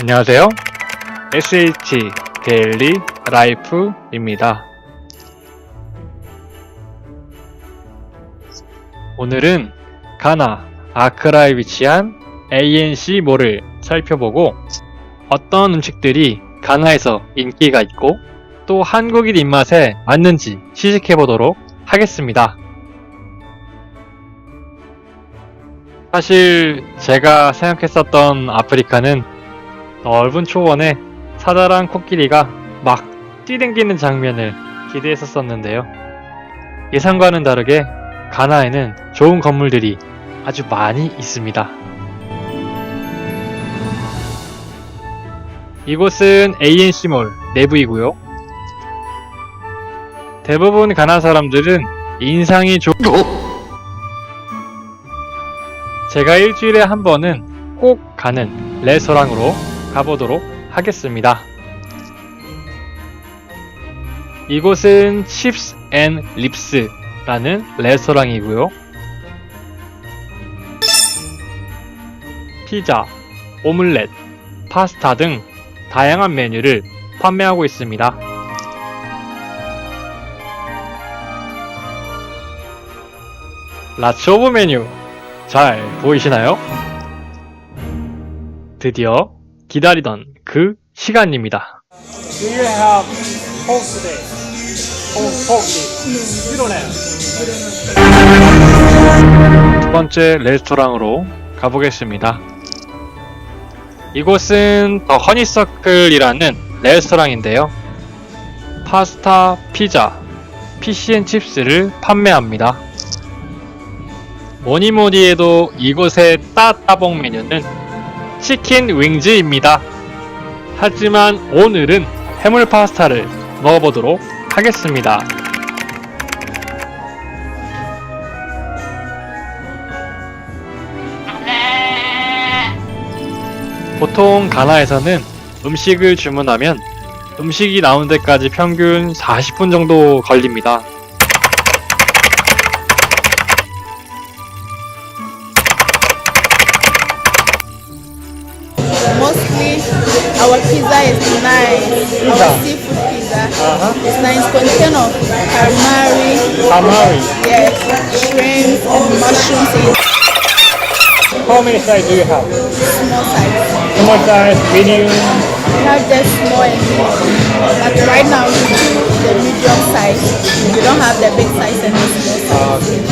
안녕하세요. SH 데일리 라이프입니다. 오늘은 가나 아크라에 위치한 ANC 몰을 살펴보고 어떤 음식들이 가나에서 인기가 있고 또 한국인 입맛에 맞는지 시식해보도록 하겠습니다. 사실 제가 생각했었던 아프리카는 넓은 초원에 사자랑 코끼리가 막 뛰댕기는 장면을 기대했었었는데요. 예상과는 다르게 가나에는 좋은 건물들이 아주 많이 있습니다. 이곳은 ANC몰 내부이고요. 대부분 가나 사람들은 인상이 좋... 제가 일주일에 한 번은 꼭 가는 레스토랑으로 가보도록 하겠습니다. 이곳은 칩스 앤 립스라는 레스토랑이고요. 피자, 오믈렛, 파스타 등 다양한 메뉴를 판매하고 있습니다. 라츠 오브 메뉴 잘 보이시나요? 드디어 기다리던 그 시간입니다. Do you have pork today? Pork, pork dish? You don't have. 두 번째 레스토랑으로 가보겠습니다. 이곳은 더 허니서클이라는 레스토랑인데요. 파스타, 피자, 피시앤칩스를 판매합니다. 뭐니 뭐니 해도 이곳의 따따봉 메뉴는 치킨 윙즈입니다. 하지만 오늘은 해물 파스타를 먹어보도록 하겠습니다. 보통 가나에서는 음식을 주문하면 음식이 나온 데까지 평균 40분 정도 걸립니다. Mostly our pizza is nice. Our seafood pizza uh-huh. is nice. Contain of calamari, Tamari, yes, shrimp, and mushrooms how many size do you have? small size. Small size, medium, We have just small and medium. But right now we do the medium size. We don't have the big size and the small size.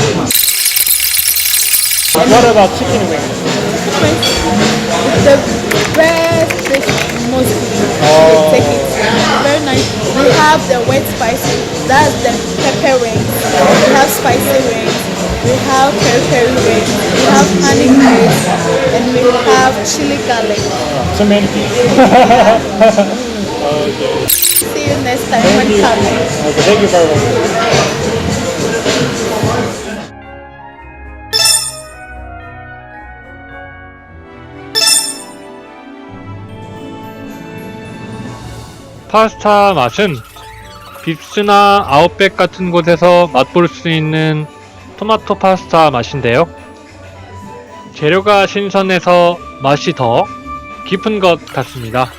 Ah, what about chicken wings? The have the wet spicy. That's the pepper wings. We have spicy wings. We have peri peri wings. We have honey wings, and we have chili garlic. So many pieces. See you next time when coming. Okay, thank you very much. 파스타 맛은 빕스나 아웃백 같은 곳에서 맛볼 수 있는 토마토 파스타 맛인데요. 재료가 신선해서 맛이 더 깊은 것 같습니다.